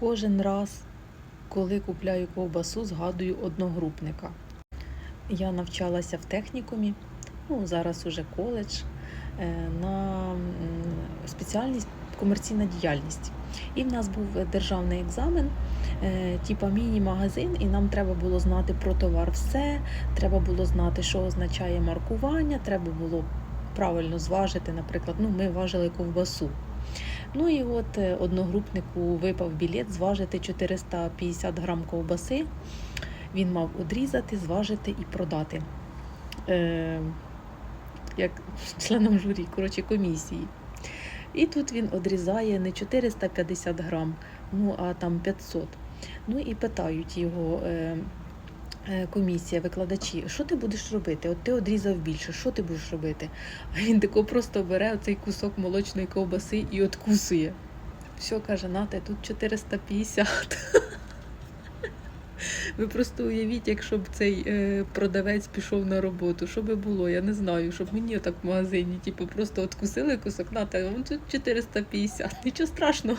Кожен раз, коли купляю ковбасу, згадую одногрупника. Я навчалася в технікумі, ну, зараз уже коледж, е, на спеціальність комерційна діяльність. І в нас був державний екзамен, е, типа міні-магазин, і нам треба було знати про товар все, треба було знати, що означає маркування, треба було правильно зважити. Наприклад, ну, ми важили ковбасу. Ну і от е, одногрупнику випав білет зважити 450 грам ковбаси. Він мав одрізати, зважити і продати. Е, як членом журі, коротше, комісії. І тут він одрізає не 450 грам, ну а там 500. Ну і питають його е, комісія, викладачі, що ти будеш робити? От ти одрізав більше, що ти будеш робити? А він тако просто бере цей кусок молочної ковбаси і откусує. Все, каже, нате, тут 450. Ви просто уявіть, якщо б цей е, продавець пішов на роботу, що би було, я не знаю, щоб мені отак в магазині, типу, просто откусили кусок, нате, вон тут 450, нічого страшного.